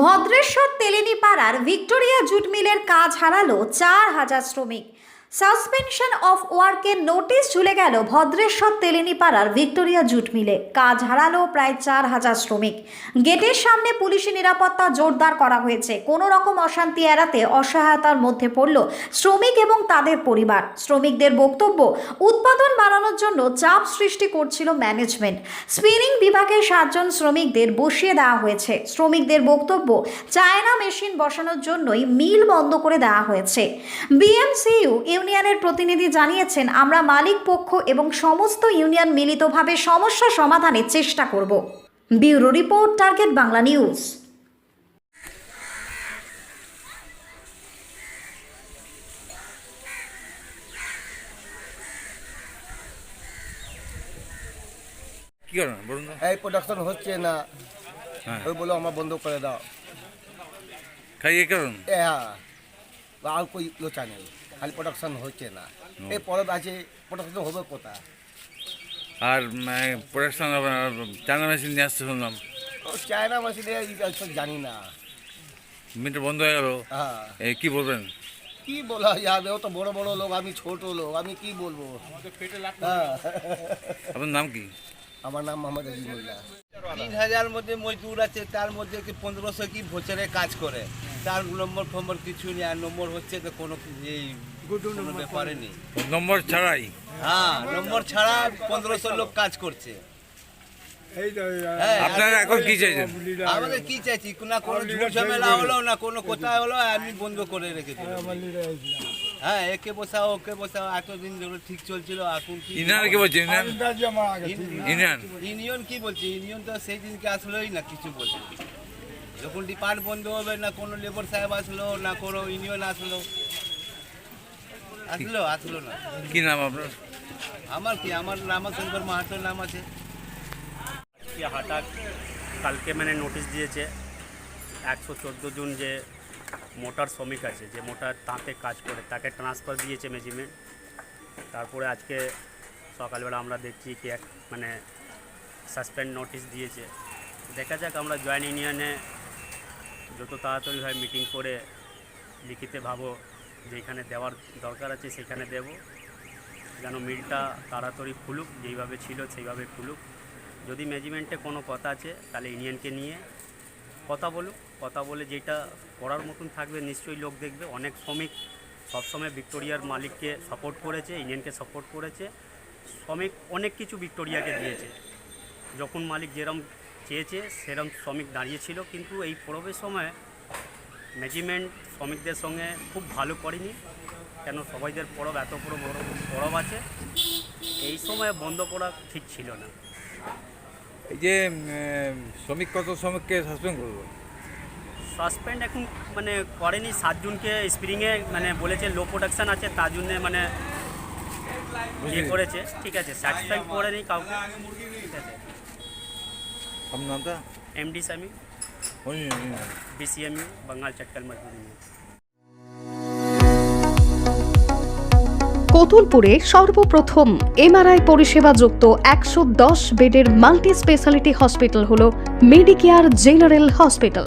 ভদ্রেশ্বর তেলেনি পাড়ার Victoria jute মিলের কাজ হারালো চার হাজার শ্রমিক। সাসপেনশন অফ ওয়ার্কের নোটিশ ঝুলে গেল ভদ্রেশ্বর তেলেনি পাড়ার ভিক্টোরিয়া জুট মিলে। কাজ হারালো প্রায় চার হাজার শ্রমিক। গেটের সামনে পুলিশি নিরাপত্তা জোরদার করা হয়েছে। কোনো রকম অশান্তি এড়াতে অসহায়তার মধ্যে পড়ল শ্রমিক এবং তাদের পরিবার। শ্রমিকদের বক্তব্য, উৎপাদন বাড়ানোর জন্য চাপ সৃষ্টি করছিল ম্যানেজমেন্ট। স্পিনিং বিভাগের সাতজন শ্রমিকদের বসিয়ে দেওয়া হয়েছে। শ্রমিকদের বক্তব্য, চায়না মেশিন বসানোর জন্যই মিল বন্ধ করে দেওয়া হয়েছে। বিএমসিইউ ইউনিয়নের প্রতিনিধি জানিয়েছেন আমরা মালিক পক্ষ এবং সমস্ত ইউনিয়ন মিলিতভাবে সমস্যা সমাধানের চেষ্টা করব। Bureau report Target Bangla news. কি করেন বলুন তো। এই প্রোডাকশন হচ্ছে না। হ্যাঁ। ওই বলো আমার বন্ধ করে দাও। খাইয়ে করুন এ হ্যাঁ আর কই লোচা নেই খালি প্রোডাকশন হচ্ছে না। এই পরব আছে প্রোডাকশন হবে কোথায়? আর প্রোডাকশন চায়না মেশিন নিয়ে আসতে শুনলাম। চায়না মেশিনে জানি না। মিটার বন্ধ হয়ে গেল? হ্যাঁ। কি বলবেন? কি বলা যাবে? ও তো বড় বড় লোক আমি ছোট লোক আমি কি বলব? হ্যাঁ। আপনার নাম কি? আমার নাম মোহাম্মদ আজিমুল্লাহ তিন হাজার মধ্যে মজদুর আছে তার মধ্যে কি পনেরোশো কি ভোচারে কাজ করে? তার নম্বর ফম্বর কিছু নেই আর নম্বর হচ্ছে তো কোনো এই কোনো ব্যাপারে নেই। নম্বর ছাড়াই? হ্যাঁ নম্বর ছাড়া পনেরোশো লোক কাজ করছে। হ্যাঁ, আপনারা এখন কি চাইছেন? আমাদের কি চাইছি? না কোনো ঝামেলা হলো না কোনো কোথায় হলো আমি বন্ধ করে রেখে দিল হ্যাঁ একে বসাও ওকে বসাও এতদিন ধরে ঠিক চলছিল এখন কি ইনার কি বলছেন? ইনার? ইউনিয়ন কি বলছে? ইউনিয়ন তো সেই দিনকে আসলেই না কিছু বলছে। যখন ডিপার্ট বন্ধ হবে না কোনো লেবার সাহেব আসলো না কোনো ইউনিয়ন আসলো। আসলো আসলো না। কি নাম আপনার? আমার কি আমার রামাশঙ্কর মাহাতোর নাম আছে। কি হঠাৎ কালকে মানে নোটিশ দিয়েছে একশো চোদ্দ জন যে মোটার শ্রমিক আছে যে মোটার তাঁতে কাজ করে তাকে ট্রান্সফার দিয়েছে ম্যানেজমেন্ট তারপরে আজকে সকালবেলা আমরা দেখছি কি এক মানে সাসপেন্ড নোটিশ দিয়েছে। দেখা যাক আমরা জয়েন্ট ইউনিয়নে যত তাড়াতাড়ি হয় মিটিং করে লিখিতে ভাবো যেখানে দেওয়ার দরকার আছে সেখানে দেব। যেন মিলটা তাড়াতাড়ি খুলুক, যেইভাবে ছিল সেইভাবে খুলুক। যদি ম্যানেজমেন্টে কোনো কথা আছে, তাহলে ইউনিয়নকে নিয়ে কথা বলুক। কথা বলে যেটা করার মতন থাকবে, নিশ্চয়ই লোক দেখবে। অনেক শ্রমিক সবসময় ভিক্টোরিয়ার মালিককে সাপোর্ট করেছে ইউনিয়নকে সাপোর্ট করেছে। শ্রমিক অনেক কিছু ভিক্টোরিয়াকে দিয়েছে। যখন মালিক যেরম চেয়েছে সেরম শ্রমিক দাঁড়িয়েছিল কিন্তু এই পরবের সময় ম্যানেজমেন্ট শ্রমিকদের সঙ্গে খুব ভালো করেনি। কেন? সবাইদের পরব এত বড় বড় পরব আছে। এই সময় বন্ধ করা ঠিক ছিল না। এই যে শ্রমিক কত শ্রমিককে সাসপেন্ড করব সাসপেন্ড এখন মানে করেনি সাতজনকে স্প্রিংয়ে মানে বলেছে লো প্রোডাকশান আছে তার জন্যে মানে ইয়ে করেছে। ঠিক আছে সাসপেন্ড করেনি কাউকে। আপনার নামটা এমডি সামি বিসিএমইউ বাঙ্গাল চাটকাল মজদুরি কতুলপুরে সর্বপ্রথম এমআরআই পরিষেবা যুক্ত একশো দশ বেডের মাল্টি স্পেশালিটি হসপিটাল হল মেডিকেয়ার জেনারেল হসপিটাল।